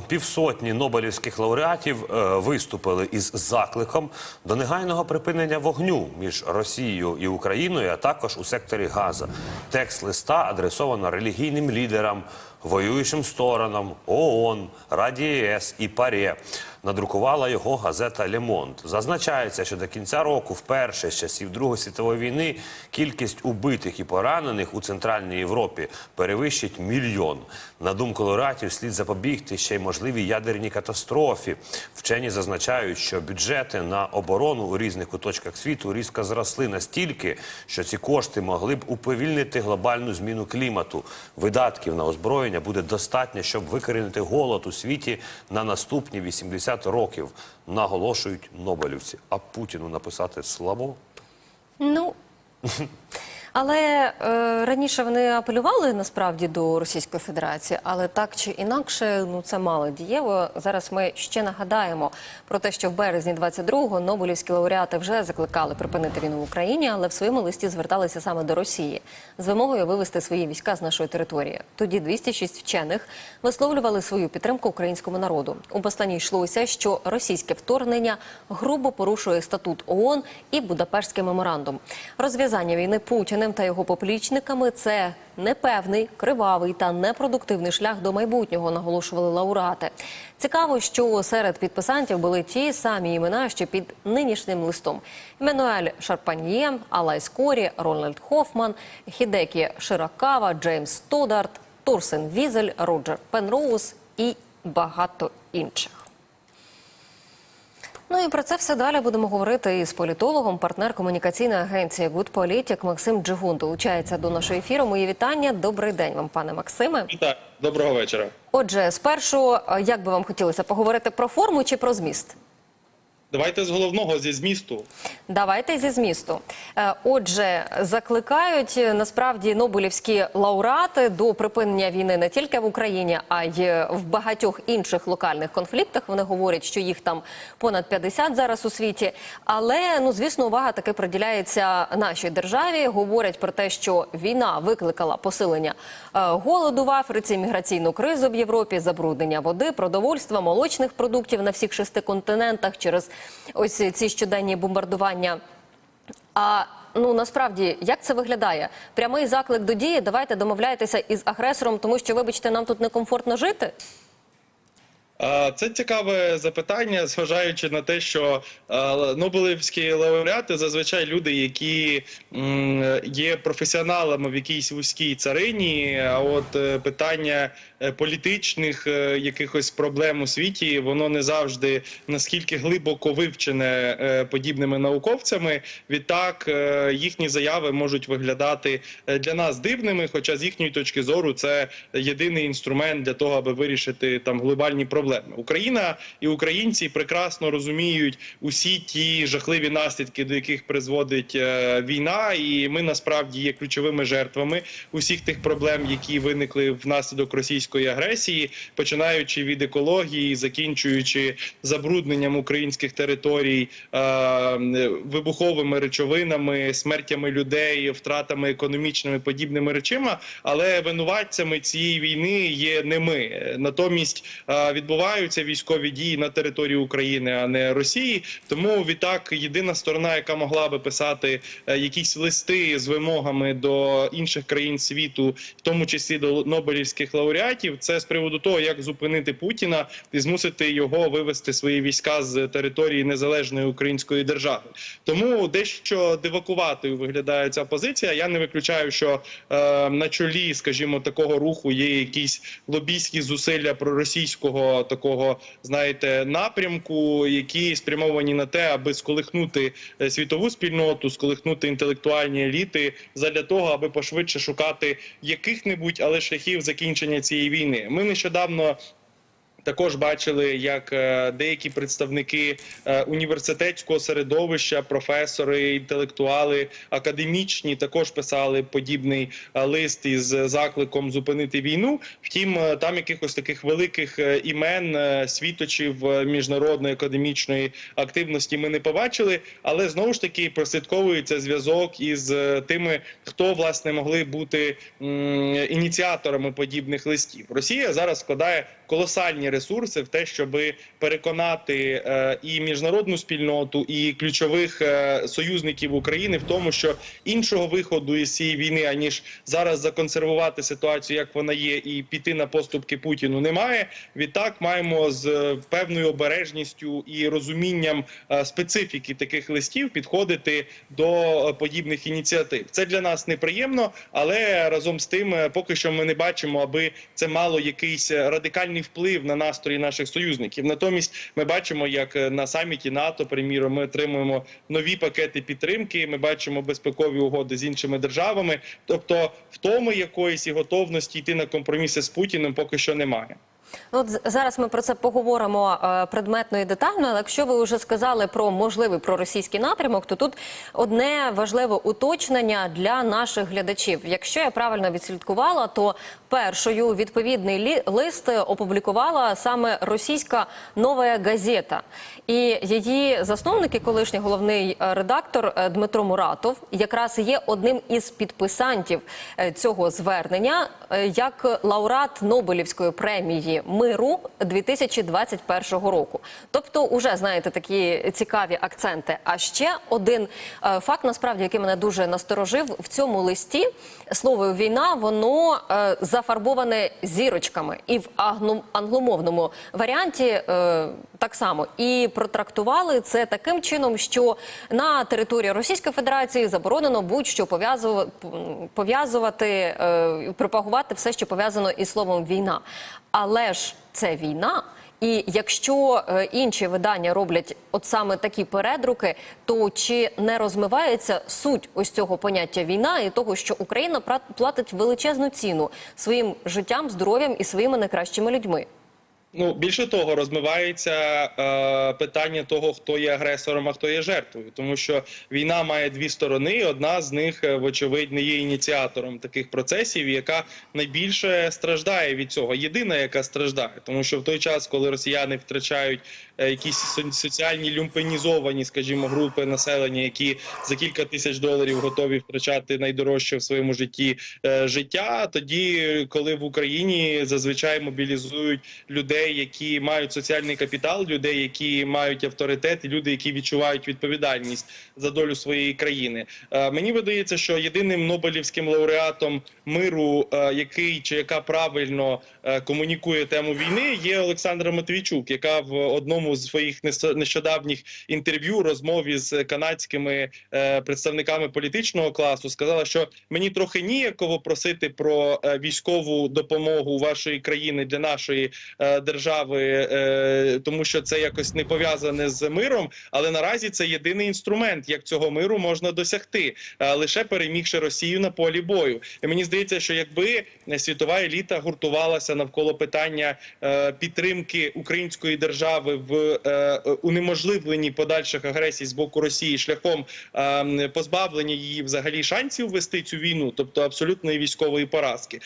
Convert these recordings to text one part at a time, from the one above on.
Півсотні нобелівських лауреатів е, виступили із закликом до негайного припинення вогню між Росією і Україною, а також у секторі Газа. Текст листа адресовано релігійним лідерам, воюючим сторонам, ООН, Раді ЄС і ПАРЄ. Надрукувала його газета «Лемонт». Зазначається, що до кінця року, вперше з часів Другої світової війни, кількість убитих і поранених у Центральній Європі перевищить мільйон. На думку лауреатів, слід запобігти ще й можливій ядерній катастрофі. Вчені зазначають, що бюджети на оборону у різних куточках світу різко зросли настільки, що ці кошти могли б уповільнити глобальну зміну клімату. Видатків на озброєння буде достатньо, щоб викорінити голод у світі на наступні 80 років, наголошують нобелівці. А Путіну написати слабо? Ну але е, раніше вони апелювали насправді до Російської Федерації, але так чи інакше, ну це мало дієво. Зараз ми ще нагадаємо про те, що в березні 22-го Нобелівські лауреати вже закликали припинити війну в Україні, але в своєму листі зверталися саме до Росії з вимогою вивести свої війська з нашої території. Тоді 206 вчених висловлювали свою підтримку українському народу. У посланні йшлося, що російське вторгнення грубо порушує статут ООН і Будапештський меморандум. Розв'язання війни Путіним та його поплічниками це непевний, кривавий та непродуктивний шлях до майбутнього, наголошували лауреати. Цікаво, що серед підписантів були ті самі імена, що під нинішнім листом: Еммануель Шарпаньє, Алай Скорі, Рональд Хофман, Хідекі Ширакава, Джеймс Тоддарт, Турсен Візель, Роджер Пенроуз і багато інших. Ну і про це все далі будемо говорити із політологом, партнер комунікаційної агенції Good Politic Максим Джигун долучається до нашого ефіру. Мої вітання. Добрий день вам, пане Максиме. Так, доброго вечора. Отже, спершу, як би вам хотілося поговорити про форму чи про зміст? Давайте з головного зі змісту. Давайте зі змісту. Е, Отже, закликають е, насправді нобелівські лауреати до припинення війни не тільки в Україні, а й в багатьох інших локальних конфліктах. Вони говорять, що їх там понад 50 зараз у світі. Але ну звісно, увага таки приділяється нашій державі. Говорять про те, що війна викликала посилення е, голоду в Африці, міграційну кризу в Європі, забруднення води, продовольства, молочних продуктів на всіх шести континентах через ось ці щоденні бомбардування. А ну насправді як це виглядає? Прямий заклик до дії. Давайте домовляйтеся із агресором, тому що, вибачте, нам тут некомфортно жити. Це цікаве запитання, зважаючи на те, що Нобелівські лауреати зазвичай люди, які є професіоналами в якійсь вузькій царині. А от е, питання політичних е, якихось проблем у світі, воно не завжди наскільки глибоко вивчене е, подібними науковцями. Відтак е, їхні заяви можуть виглядати е, для нас дивними, хоча з їхньої точки зору це єдиний інструмент для того, аби вирішити там глобальні проблеми. Україна і українці прекрасно розуміють усі ті жахливі наслідки, до яких призводить е, війна, і ми насправді є ключовими жертвами усіх тих проблем, які виникли внаслідок російської агресії, починаючи від екології, закінчуючи забрудненням українських територій, е, вибуховими речовинами, смертями людей, втратами економічними подібними речима. Але винуватцями цієї війни є не ми. Натомість е, відбуваються військові дії на території України, а не Росії. Тому відтак єдина сторона, яка могла би писати е, якісь листи з вимогами до інших країн світу, в тому числі до Нобелівських лауреатів, це з приводу того, як зупинити Путіна і змусити його вивести свої війська з території незалежної української держави. Тому дещо дивакуватою виглядає ця позиція. Я не виключаю, що е, на чолі, скажімо, такого руху є якісь лобійські зусилля проросійського такого, знаєте, напрямку, які спрямовані на те, аби сколихнути е, світову спільноту, сколихнути інтелектуальні еліти, задля того, аби пошвидше шукати яких-небудь, але шляхів закінчення цієї війни. Ми нещодавно. Також бачили, як е, деякі представники е, університетського середовища, професори, інтелектуали, академічні також писали подібний е, лист із закликом зупинити війну. Втім, там якихось таких великих імен світочів міжнародної академічної активності ми не побачили. Але знову ж таки прослідковується зв'язок із тими, хто власне могли бути ініціаторами подібних листів. Росія зараз складає колосальні ресурси в те, щоб переконати е, і міжнародну спільноту, і ключових е, союзників України в тому, що іншого виходу із цієї війни, аніж зараз законсервувати ситуацію, як вона є, і піти на поступки Путіну, немає. Відтак маємо з е, певною обережністю і розумінням е, специфіки таких листів підходити до е, подібних ініціатив. Це для нас неприємно, але разом з тим, е, поки що ми не бачимо, аби це мало якийсь е, радикальний вплив на настрої наших союзників. Натомість ми бачимо, як е, на саміті НАТО, приміром, ми отримуємо нові пакети підтримки. Ми бачимо безпекові угоди з іншими державами. Тобто, втоми якоїсь і готовності йти на компроміси з Путіним поки що немає. Ну, от зараз ми про це поговоримо е, предметно і детально. Але якщо ви вже сказали про можливий проросійський напрямок, то тут одне важливе уточнення для наших глядачів. Якщо я правильно відслідкувала, то першою відповідний лі- лист опублікувала саме російська нова газета. І її засновник і колишній головний е, редактор е, Дмитро Муратов якраз є одним із підписантів цього звернення як лауреат Нобелівської премії миру 2021 року. Тобто, уже знаєте такі цікаві акценти. А ще один е, факт, насправді, який мене дуже насторожив в цьому листі. Слово війна воно е, зафарбоване зірочками, і в англомовному варіанті е, так само. І протрактували це таким чином, що на території Російської Федерації заборонено будь-що пов'язува- пов'язувати, е, пропагувати все, що пов'язано із словом війна. Але ж це війна. І якщо е, інші видання роблять от саме такі передруки, то чи не розмивається суть ось цього поняття війна і того, що Україна платить величезну ціну своїм життям, здоров'ям і своїми найкращими людьми? Ну більше того, розмивається е, питання того, хто є агресором, а хто є жертвою, тому що війна має дві сторони. Одна з них, е, вочевидь, не є ініціатором таких процесів, яка найбільше страждає від цього. Єдина, яка страждає, тому що в той час, коли росіяни втрачають е, якісь соціальні люмпенізовані, скажімо, групи населення, які за кілька тисяч доларів готові втрачати найдорожче в своєму житті е, життя. Тоді, коли в Україні зазвичай мобілізують людей, які мають соціальний капітал, людей, які мають авторитет, люди, які відчувають відповідальність за долю своєї країни. Е, Мені видається, що єдиним нобелівським лауреатом миру, е, який чи яка правильно е, комунікує тему війни, є Олександра Матвійчук, яка в одному з своїх нещодавніх інтерв'ю розмові з канадськими представниками політичного класу сказала, що мені трохи ніяково просити про військову допомогу вашої країни для нашої е, держави, е, тому що це якось не пов'язане з миром. Але наразі це єдиний інструмент, як цього миру можна досягти, е, лише перемігши Росію на полі бою. І мені здається, що якби світова еліта гуртувалася навколо питання е, підтримки української держави в унеможливленні подальших агресій з боку Росії шляхом позбавлення її взагалі шансів вести цю війну, тобто абсолютної військової поразки,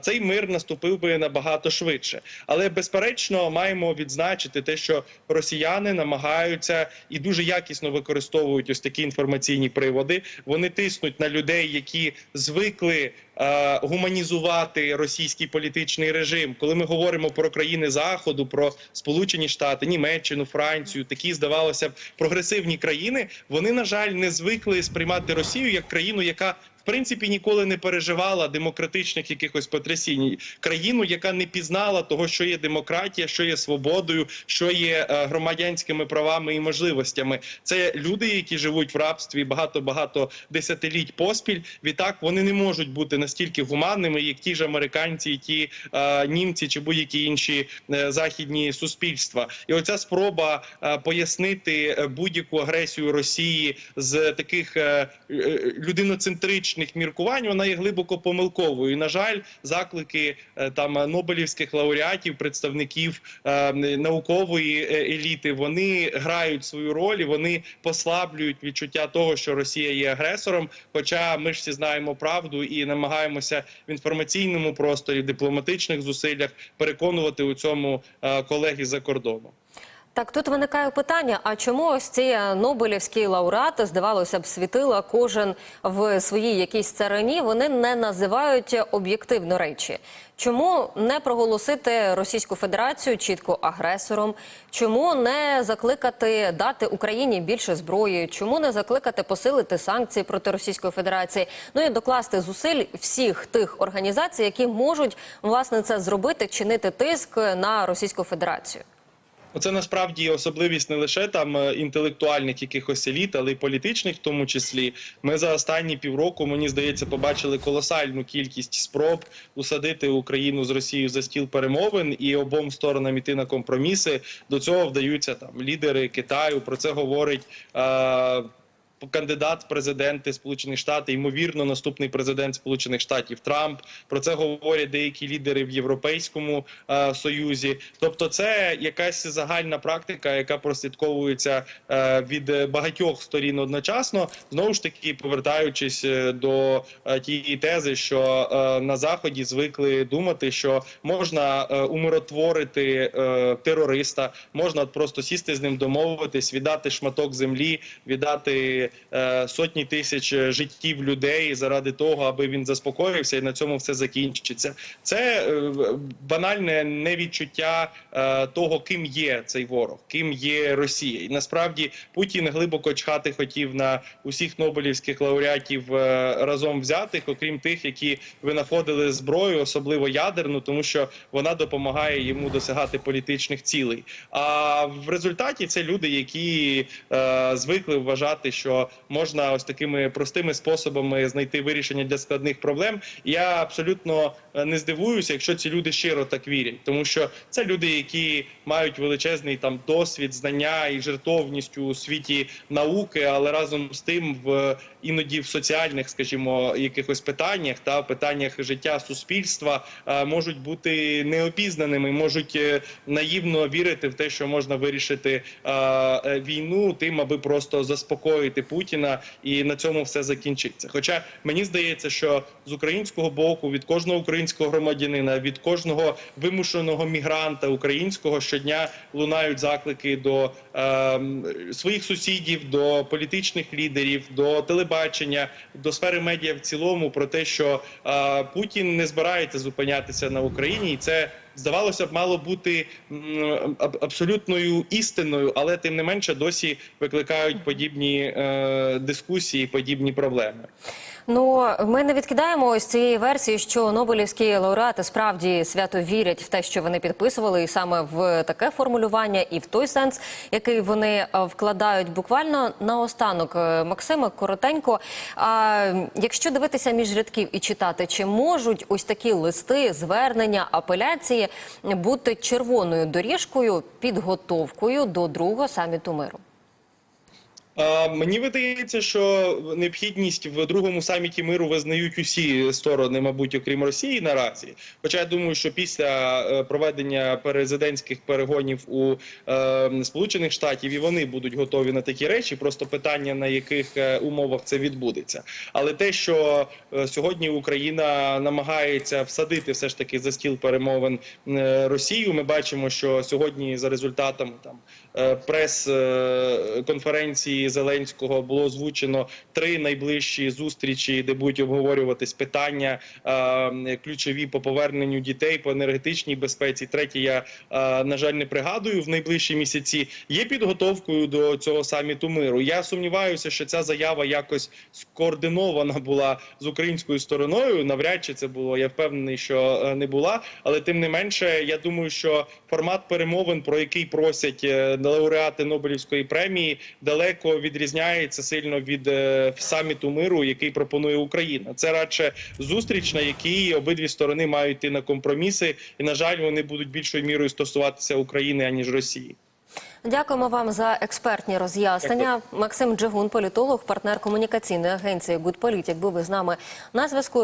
цей мир наступив би набагато швидше. Але безперечно маємо відзначити те, що росіяни намагаються і дуже якісно використовують ось такі інформаційні приводи. Вони тиснуть на людей, які звикли е, гуманізувати російський політичний режим. Коли ми говоримо про країни заходу, про Сполучені Штати, Німеччину, Францію, такі здавалося б прогресивні країни, вони на жаль не звикли сприймати Росію як країну, яка принципі ніколи не переживала демократичних якихось потрясінь. Країну, яка не пізнала того, що є демократія, що є свободою, що є е, громадянськими правами і можливостями. Це люди, які живуть в рабстві багато багато десятиліть поспіль. Відтак вони не можуть бути настільки гуманними, як ті ж американці, ті е, німці чи будь-які інші е, західні суспільства. І оця спроба е, пояснити е, будь-яку агресію Росії з таких е, е, людиноцентричних міркувань, вона є глибоко помилковою. І, на жаль, заклики е, там нобелівських лауреатів, представників е, наукової е, еліти, вони грають свою роль, і вони послаблюють відчуття того, що Росія є агресором. Хоча ми ж всі знаємо правду і намагаємося в інформаційному просторі, дипломатичних зусиллях переконувати у цьому е, колеги за кордоном. Так, тут виникає питання: а чому ось ці Нобелівські лауреати, здавалося б, світила кожен в своїй якійсь царині, вони не називають об'єктивно речі? Чому не проголосити Російську Федерацію чітко агресором? Чому не закликати дати Україні більше зброї? Чому не закликати посилити санкції проти Російської Федерації? Ну і докласти зусиль всіх тих організацій, які можуть власне це зробити, чинити тиск на Російську Федерацію? Це насправді особливість не лише там е, інтелектуальних якихось еліт, але й політичних, в тому числі. Ми за останні півроку, мені здається, побачили колосальну кількість спроб усадити Україну з Росією за стіл перемовин і обом сторонам іти на компроміси. До цього вдаються там лідери Китаю. Про це говорить. Е- Кандидат в президенти Сполучених Штатів, ймовірно, наступний президент Сполучених Штатів Трамп. Про це говорять деякі лідери в Європейському е, Союзі. Тобто, це якась загальна практика, яка прослідковується е, від багатьох сторін одночасно. Знову ж таки, повертаючись е, до е, тієї тези, що е, на заході звикли думати, що можна е, умиротворити е, терориста, можна просто сісти з ним, домовитись, віддати шматок землі, віддати е, сотні тисяч е, життів людей заради того, аби він заспокоївся, і на цьому все закінчиться. Це е, банальне невідчуття того, ким є цей ворог, ким є Росія. І насправді Путін глибоко чхати хотів на усіх нобелівських лауреатів разом взятих, окрім тих, які винаходили зброю, особливо ядерну, тому що вона допомагає йому досягати політичних цілей. А в результаті це люди, які е, звикли вважати, що можна ось такими простими способами знайти вирішення для складних проблем. Я абсолютно е, не здивуюся, якщо ці люди щиро так вірять, тому що це люди, які мають величезний там досвід, знання і жертовність у світі науки, але разом з тим в іноді в соціальних, скажімо, якихось питаннях та питаннях життя суспільства е, можуть бути необізнаними, можуть е, наївно вірити в те, що можна вирішити війну тим, аби просто заспокоїти Путіна, і на цьому все закінчиться. Хоча мені здається, що з українського боку від кожного українського громадянина, від кожного вимушеного мігранта українського щодня лунають заклики до е, своїх сусідів, до політичних лідерів, до телебачення, до сфери медіа в цілому про те, що е, Путін не збирається зупинятися на Україні, і це здавалося б, мало бути абсолютною істиною, але тим не менше досі викликають подібні е, дискусії, подібні проблеми. Ну, ми не відкидаємо ось цієї версії, що Нобелівські лауреати справді свято вірять в те, що вони підписували, і саме в таке формулювання, і в той сенс, який вони е, вкладають. Буквально наостанок, е, Максиме, коротенько. А якщо дивитися між рядків і читати, чи можуть ось такі листи, звернення, апеляції бути червоною доріжкою, підготовкою до другого саміту миру? Мені видається, що необхідність в другому саміті миру визнають усі сторони, мабуть, окрім Росії наразі. Хоча я думаю, що після е, проведення президентських перегонів у е, Сполучених Штатів і вони будуть готові на такі речі. Просто питання на яких е, умовах це відбудеться. Але те, що сьогодні Україна намагається всадити все ж таки за стіл перемовин Росію, ми бачимо, що сьогодні за результатами там е, Зеленського було озвучено три найближчі зустрічі, де будуть обговорюватись питання е, ключові по поверненню дітей по енергетичній безпеці. Третє, я е, на жаль не пригадую в найближчі місяці. Є підготовкою до цього саміту миру. Я сумніваюся, що ця заява якось скоординована була з українською стороною. Навряд чи це було. Я впевнений, що е, не була. Але тим не менше, я думаю, що формат перемовин, про який просять е, лауреати Нобелівської премії, далеко відрізняється сильно від е, саміту миру, який пропонує Україна. Це радше зустріч, на якій обидві сторони мають йти на компроміси, і на жаль, вони будуть більшою мірою стосуватися України аніж Росії. Дякуємо вам за експертні роз'яснення. Максим Джигун, політолог, партнер комунікаційної агенції «Гудполітік», був із нами на зв'язку.